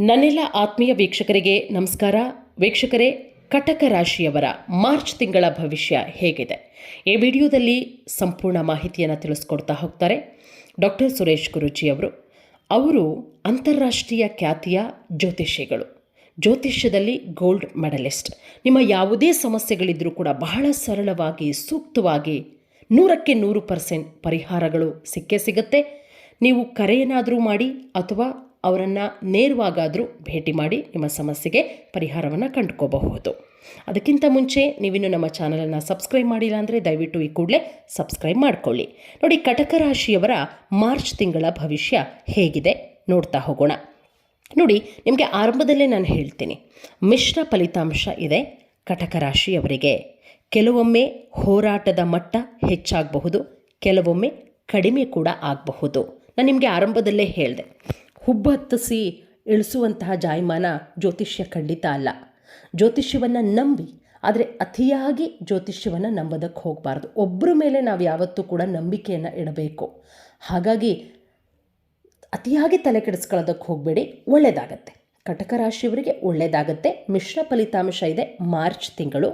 ನನ್ನೆಲ್ಲ ಆತ್ಮೀಯ ವೀಕ್ಷಕರಿಗೆ ನಮಸ್ಕಾರ. ವೀಕ್ಷಕರೇ, ಕಟಕ ರಾಶಿಯವರ ಮಾರ್ಚ್ ತಿಂಗಳ ಭವಿಷ್ಯ ಹೇಗಿದೆ? ಈ ವಿಡಿಯೋದಲ್ಲಿ ಸಂಪೂರ್ಣ ಮಾಹಿತಿಯನ್ನು ತಿಳಿಸ್ಕೊಡ್ತಾ ಹೋಗ್ತಾರೆ ಡಾಕ್ಟರ್ ಸುರೇಶ್ ಗುರುಜಿಯವರು. ಅವರು ಅಂತಾರಾಷ್ಟ್ರೀಯ ಖ್ಯಾತಿಯ ಜ್ಯೋತಿಷಿಗಳು. ಜ್ಯೋತಿಷ್ಯದಲ್ಲಿ ಗೋಲ್ಡ್ ಮೆಡಲಿಸ್ಟ್. ನಿಮ್ಮ ಯಾವುದೇ ಸಮಸ್ಯೆಗಳಿದ್ದರೂ ಕೂಡ ಬಹಳ ಸರಳವಾಗಿ, ಸೂಕ್ತವಾಗಿ ನೂರಕ್ಕೆ ನೂರು ಪರ್ಸೆಂಟ್ ಪರಿಹಾರಗಳು ಸಿಕ್ಕೇ ಸಿಗುತ್ತೆ. ನೀವು ಕರೆಯನ್ನಾದರೂ ಮಾಡಿ ಅಥವಾ ಅವರನ್ನು ನೇರವಾಗಾದರೂ ಭೇಟಿ ಮಾಡಿ ನಿಮ್ಮ ಸಮಸ್ಯೆಗೆ ಪರಿಹಾರವನ್ನು ಕಂಡುಕೋಬಹುದು. ಅದಕ್ಕಿಂತ ಮುಂಚೆ ನೀವಿನ್ನು ನಮ್ಮ ಚಾನಲನ್ನು ಸಬ್ಸ್ಕ್ರೈಬ್ ಮಾಡಿಲ್ಲ ಅಂದರೆ ದಯವಿಟ್ಟು ಈ ಕೂಡಲೇ ಸಬ್ಸ್ಕ್ರೈಬ್ ಮಾಡಿಕೊಳ್ಳಿ. ನೋಡಿ, ಕಟಕ ರಾಶಿಯವರ ಮಾರ್ಚ್ ತಿಂಗಳ ಭವಿಷ್ಯ ಹೇಗಿದೆ ನೋಡ್ತಾ ಹೋಗೋಣ. ನೋಡಿ, ನಿಮಗೆ ಆರಂಭದಲ್ಲೇ ನಾನು ಹೇಳ್ತೀನಿ. ಮಿಶ್ರ ಫಲಿತಾಂಶ ಇದೆ ಕಟಕ ರಾಶಿಯವರಿಗೆ. ಕೆಲವೊಮ್ಮೆ ಹೋರಾಟದ ಮಟ್ಟ ಹೆಚ್ಚಾಗಬಹುದು, ಕೆಲವೊಮ್ಮೆ ಕಡಿಮೆ ಕೂಡ ಆಗಬಹುದು. ನಾನು ನಿಮಗೆ ಆರಂಭದಲ್ಲೇ ಹೇಳಿದೆ. ಹುಬ್ಬತ್ತಿಸಿ ಇಳಿಸುವಂತಹ ಜಾಯಮಾನ ಜ್ಯೋತಿಷ್ಯ ಖಂಡಿತ ಅಲ್ಲ. ಜ್ಯೋತಿಷ್ಯವನ್ನು ನಂಬಿ, ಆದರೆ ಅತಿಯಾಗಿ ಜ್ಯೋತಿಷ್ಯವನ್ನು ನಂಬೋದಕ್ಕೆ ಹೋಗಬಾರ್ದು. ಒಬ್ಬರ ಮೇಲೆ ನಾವು ಯಾವತ್ತೂ ಕೂಡ ನಂಬಿಕೆಯನ್ನು ಇಡಬೇಕು. ಹಾಗಾಗಿ ಅತಿಯಾಗಿ ತಲೆ ಕೆಡಿಸ್ಕೊಳ್ಳೋದಕ್ಕೆ ಹೋಗಬೇಡಿ ಒಳ್ಳೆಯದಾಗತ್ತೆ ಕಟಕ ರಾಶಿಯವರಿಗೆ ಒಳ್ಳೆಯದಾಗತ್ತೆ ಮಿಶ್ರ ಫಲಿತಾಂಶ ಇದೆ ಮಾರ್ಚ್ ತಿಂಗಳು.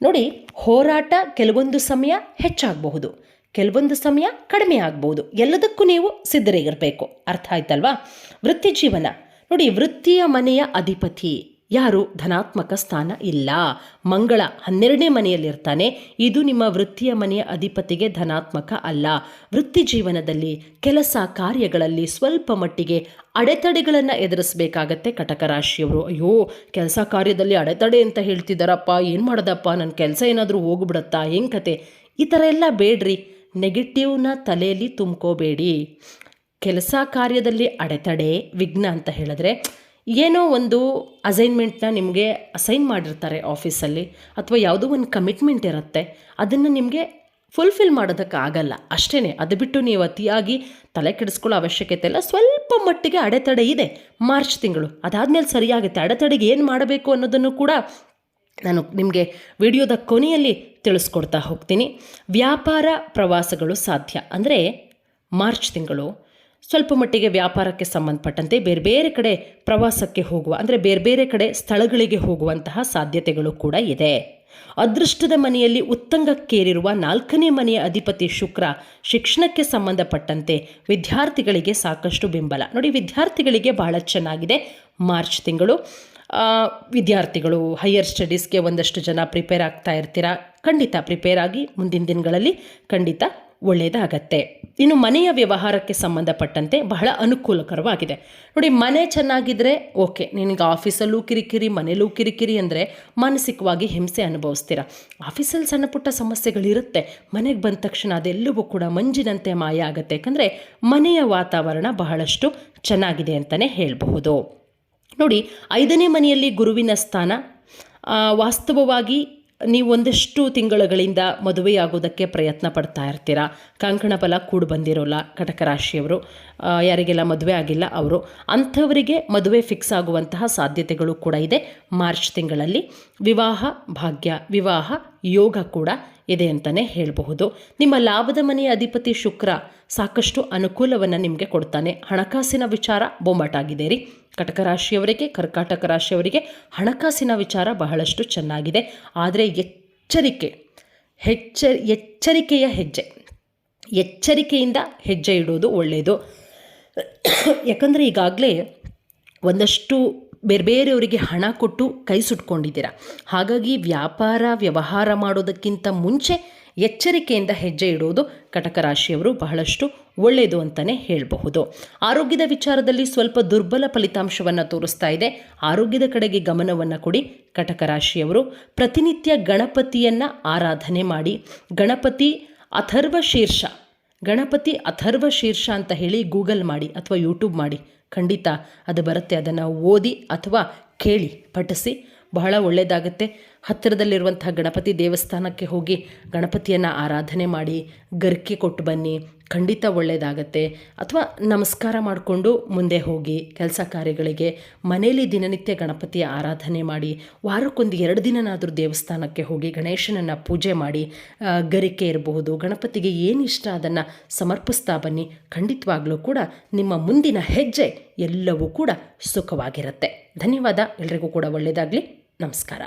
ನೋಡಿ, ಹೋರಾಟ ಕೆಲವೊಂದು ಸಮಯ ಹೆಚ್ಚಾಗಬಹುದು. ಕೆಲವೊಂದು ಸಮಯ ಕಡಿಮೆ ಆಗ್ಬೋದು. ಎಲ್ಲದಕ್ಕೂ ನೀವು ಸಿದ್ಧರಿಗಿರಬೇಕು. ಅರ್ಥ ಆಯ್ತಲ್ವಾ? ವೃತ್ತಿ ಜೀವನ. ನೋಡಿ, ವೃತ್ತಿಯ ಮನೆಯ ಅಧಿಪತಿ ಯಾರು? ಧನಾತ್ಮಕ ಸ್ಥಾನ ಇಲ್ಲ. ಮಂಗಳ ಹನ್ನೆರಡನೇ ಮನೆಯಲ್ಲಿರ್ತಾನೆ. ಇದು ನಿಮ್ಮ ವೃತ್ತಿಯ ಮನೆಯ ಅಧಿಪತಿಗೆ ಧನಾತ್ಮಕ ಅಲ್ಲ. ವೃತ್ತಿ ಜೀವನದಲ್ಲಿ ಕೆಲಸ ಕಾರ್ಯಗಳಲ್ಲಿ ಸ್ವಲ್ಪ ಮಟ್ಟಿಗೆ ಅಡೆತಡೆಗಳನ್ನು ಎದುರಿಸಬೇಕಾಗತ್ತೆ ಕಟಕ ರಾಶಿಯವರು ಅಯ್ಯೋ, ಕೆಲಸ ಕಾರ್ಯದಲ್ಲಿ ಅಡೆತಡೆ ಅಂತ ಹೇಳ್ತಿದ್ದಾರಪ್ಪ, ಏನು ಮಾಡೋದಪ್ಪ? ನನ್ನ ಕೆಲಸ ಏನಾದರೂ ಹೋಗ್ಬಿಡತ್ತಾ? ಹೆಂಗೆ ಕತೆ? ಈ ಥರ ಎಲ್ಲ ಬೇಡ್ರಿ. ನೆಗೆಟಿವ್ನ ತಲೆಯಲ್ಲಿ ತುಂಬ್ಕೋಬೇಡಿ. ಕೆಲಸ ಕಾರ್ಯದಲ್ಲಿ ಅಡೆತಡೆ, ವಿಘ್ನ ಅಂತ ಹೇಳಿದ್ರೆ ಏನೋ ಒಂದು ಅಸೈನ್ಮೆಂಟ್ನ ನಿಮಗೆ ಅಸೈನ್ ಮಾಡಿರ್ತಾರೆ ಆಫೀಸಲ್ಲಿ ಅಥವಾ ಯಾವುದೋ ಒಂದು ಕಮಿಟ್ಮೆಂಟ್ ಇರುತ್ತೆ, ಅದನ್ನು ನಿಮಗೆ ಫುಲ್ಫಿಲ್ ಮಾಡೋದಕ್ಕೆ ಆಗಲ್ಲ ಅಷ್ಟೇ ಅದು ಬಿಟ್ಟು ನೀವು ಅತಿಯಾಗಿ ತಲೆ ಕೆಡಿಸ್ಕೊಳ್ಳೋ ಅವಶ್ಯಕತೆ ಇಲ್ಲ. ಸ್ವಲ್ಪ ಮಟ್ಟಿಗೆ ಅಡೆತಡೆ ಇದೆ ಮಾರ್ಚ್ ತಿಂಗಳು. ಅದಾದಮೇಲೆ ಸರಿಯಾಗುತ್ತೆ. ಅಡೆತಡೆಗೆ ಏನು ಮಾಡಬೇಕು ಅನ್ನೋದನ್ನು ಕೂಡ ನಾನು ನಿಮಗೆ ವಿಡಿಯೋದ ಕೊನೆಯಲ್ಲಿ ತಿಳಿಸ್ಕೊಡ್ತಾ ಹೋಗ್ತೀನಿ. ವ್ಯಾಪಾರ ಪ್ರವಾಸಗಳು ಸಾಧ್ಯ ಅಂದರೆ ಮಾರ್ಚ್ ತಿಂಗಳು. ಸ್ವಲ್ಪ ಮಟ್ಟಿಗೆ ವ್ಯಾಪಾರಕ್ಕೆ ಸಂಬಂಧಪಟ್ಟಂತೆ ಬೇರೆ ಬೇರೆ ಕಡೆ ಪ್ರವಾಸಕ್ಕೆ ಹೋಗುವ ಅಂದರೆ ಬೇರೆ ಬೇರೆ ಕಡೆ ಸ್ಥಳಗಳಿಗೆ ಹೋಗುವಂತಹ ಸಾಧ್ಯತೆಗಳು ಕೂಡ ಇದೆ. ಅದೃಷ್ಟದ ಮನೆಯಲ್ಲಿ ಉತ್ತಂಗಕ್ಕೇರಿರುವ ನಾಲ್ಕನೇ ಮನೆಯ ಅಧಿಪತಿ ಶುಕ್ರ ಶಿಕ್ಷಣಕ್ಕೆ ಸಂಬಂಧಪಟ್ಟಂತೆ ವಿದ್ಯಾರ್ಥಿಗಳಿಗೆ ಸಾಕಷ್ಟು ಬೆಂಬಲ. ನೋಡಿ, ವಿದ್ಯಾರ್ಥಿಗಳಿಗೆ ಬಹಳ ಚೆನ್ನಾಗಿದೆ ಮಾರ್ಚ್ ತಿಂಗಳು. ವಿದ್ಯಾರ್ಥಿಗಳು ಹೈಯರ್ ಸ್ಟಡೀಸ್ಗೆ ಒಂದಷ್ಟು ಜನ ಪ್ರಿಪೇರ್ ಆಗ್ತಾ ಇರ್ತೀರಾ? ಖಂಡಿತ ಪ್ರಿಪೇರ್ ಆಗಿ ಮುಂದಿನ ದಿನಗಳಲ್ಲಿ ಖಂಡಿತ ಒಳ್ಳೆಯದಾಗತ್ತೆ ಇನ್ನು ಮನೆಯ ವ್ಯವಹಾರಕ್ಕೆ ಸಂಬಂಧಪಟ್ಟಂತೆ ಬಹಳ ಅನುಕೂಲಕರವಾಗಿದೆ. ನೋಡಿ, ಮನೆ ಚೆನ್ನಾಗಿದ್ದರೆ ಓಕೆ, ನಿನಗೆ ಆಫೀಸಲ್ಲೂ ಕಿರಿಕಿರಿ, ಮನೆಯಲ್ಲೂ ಕಿರಿಕಿರಿ ಅಂದರೆ ಮಾನಸಿಕವಾಗಿ ಹಿಂಸೆ ಅನುಭವಿಸ್ತೀರ. ಆಫೀಸಲ್ಲಿ ಸಣ್ಣ ಪುಟ್ಟ ಸಮಸ್ಯೆಗಳಿರುತ್ತೆ. ಮನೆಗೆ ಬಂದ ತಕ್ಷಣ ಅದೆಲ್ಲವೂ ಕೂಡ ಮಂಜಿನಂತೆ ಮಾಯ ಆಗುತ್ತೆ. ಯಾಕಂದರೆ ಮನೆಯ ವಾತಾವರಣ ಬಹಳಷ್ಟು ಚೆನ್ನಾಗಿದೆ ಅಂತಲೇ ಹೇಳಬಹುದು. ನೋಡಿ, ಐದನೇ ಮನೆಯಲ್ಲಿ ಗುರುವಿನ ಸ್ಥಾನ. ವಾಸ್ತವವಾಗಿ ನೀವು ಒಂದಷ್ಟು ತಿಂಗಳುಗಳಿಂದ ಮದುವೆಯಾಗೋದಕ್ಕೆ ಪ್ರಯತ್ನ ಪಡ್ತಾ ಇರ್ತೀರಾ? ಕಂಕಣ ಫಲ ಕೂಡ ಬಂದಿರೋಲ್ಲ ಕಟಕ ರಾಶಿಯವರು. ಯಾರಿಗೆಲ್ಲ ಮದುವೆ ಆಗಿಲ್ಲ ಅವರು. ಅಂಥವರಿಗೆ ಮದುವೆ ಫಿಕ್ಸ್ ಆಗುವಂತಹ ಸಾಧ್ಯತೆಗಳು ಕೂಡ ಇದೆ. ಮಾರ್ಚ್ ತಿಂಗಳಲ್ಲಿ ವಿವಾಹ, ಭಾಗ್ಯ, ವಿವಾಹ, ಯೋಗ ಕೂಡ ಇದೆ ಅಂತಲೇ ಹೇಳಬಹುದು. ನಿಮ್ಮ ಲಾಭದ ಮನೆಯ ಅಧಿಪತಿ ಶುಕ್ರ ಸಾಕಷ್ಟು ಅನುಕೂಲವನ್ನು ನಿಮಗೆ ಕೊಡ್ತಾನೆ. ಹಣಕಾಸಿನ ವಿಚಾರ ಬೊಂಬಾಟಾಗಿದೆ ರೀ ಕಟಕ ರಾಶಿಯವರಿಗೆ, ಕರ್ಕಾಟಕ ರಾಶಿಯವರಿಗೆ ಹಣಕಾಸಿನ ವಿಚಾರ ಬಹಳಷ್ಟು ಚೆನ್ನಾಗಿದೆ. ಆದರೆ ಎಚ್ಚರಿಕೆ, ಹೆಚ್ಚ, ಎಚ್ಚರಿಕೆಯ ಹೆಜ್ಜೆ, ಎಚ್ಚರಿಕೆಯಿಂದ ಹೆಜ್ಜೆ ಇಡೋದು ಒಳ್ಳೆಯದು ಯಾಕಂದರೆ ಈಗಾಗಲೇ ಒಂದಷ್ಟು ಬೇರೆ ಬೇರೆಯವರಿಗೆ ಹಣ ಕೊಟ್ಟು ಕೈ ಸುಟ್ಕೊಂಡಿದ್ದೀರಾ? ಹಾಗಾಗಿ ವ್ಯಾಪಾರ, ವ್ಯವಹಾರ ಮಾಡೋದಕ್ಕಿಂತ ಮುಂಚೆ ಎಚ್ಚರಿಕೆಯಿಂದ ಹೆಜ್ಜೆ ಇಡುವುದು ಕಟಕ ರಾಶಿಯವರು ಬಹಳಷ್ಟು ಒಳ್ಳೆಯದು ಅಂತಲೇ ಹೇಳಬಹುದು. ಆರೋಗ್ಯದ ವಿಚಾರದಲ್ಲಿ ಸ್ವಲ್ಪ ದುರ್ಬಲ ಫಲಿತಾಂಶವನ್ನು ತೋರಿಸ್ತಾ ಇದೆ. ಆರೋಗ್ಯದ ಕಡೆಗೆ ಗಮನವನ್ನು ಕೊಡಿ. ಕಟಕ ರಾಶಿಯವರು ಪ್ರತಿನಿತ್ಯ ಗಣಪತಿಯನ್ನು ಆರಾಧನೆ ಮಾಡಿ. ಗಣಪತಿ ಅಥರ್ವ ಶೀರ್ಷ. ಗಣಪತಿ ಅಥರ್ವ ಶೀರ್ಷ ಅಂತ ಹೇಳಿ ಗೂಗಲ್ ಮಾಡಿ ಅಥವಾ ಯೂಟ್ಯೂಬ್ ಮಾಡಿ. ಖಂಡಿತ ಅದು ಬರುತ್ತೆ. ಅದನ್ನು ಓದಿ ಅಥವಾ ಕೇಳಿ, ಪಠಿಸಿ. ಬಹಳ ಒಳ್ಳೆಯದಾಗುತ್ತೆ ಹತ್ತಿರದಲ್ಲಿರುವಂಥ ಗಣಪತಿ ದೇವಸ್ಥಾನಕ್ಕೆ ಹೋಗಿ ಗಣಪತಿಯನ್ನು ಆರಾಧನೆ ಮಾಡಿ ಗರಿಕೆ ಕೊಟ್ಟು ಬನ್ನಿ, ಖಂಡಿತ ಒಳ್ಳೆಯದಾಗತ್ತೆ ಅಥವಾ ನಮಸ್ಕಾರ ಮಾಡಿಕೊಂಡು ಮುಂದೆ ಹೋಗಿ ಕೆಲಸ ಕಾರ್ಯಗಳಿಗೆ ಮನೆಯಲ್ಲಿ ದಿನನಿತ್ಯ ಗಣಪತಿಯ ಆರಾಧನೆ ಮಾಡಿ, ವಾರಕ್ಕೊಂದು ಎರಡು ದಿನನಾದರೂ ದೇವಸ್ಥಾನಕ್ಕೆ ಹೋಗಿ ಗಣೇಶನನ್ನು ಪೂಜೆ ಮಾಡಿ ಗರಿಕೆ ಇರಬಹುದು, ಗಣಪತಿಗೆ ಏನು ಇಷ್ಟ ಅದನ್ನು ಸಮರ್ಪಿಸ್ತಾ ಬನ್ನಿ, ಖಂಡಿತವಾಗ್ಲೂ ಕೂಡ ನಿಮ್ಮ ಮುಂದಿನ ಹೆಜ್ಜೆ ಎಲ್ಲವೂ ಕೂಡ ಸುಖವಾಗಿರುತ್ತೆ. ಧನ್ಯವಾದ, ಎಲ್ರಿಗೂ ಕೂಡ ಒಳ್ಳೆಯದಾಗಲಿ ನಮಸ್ಕಾರ.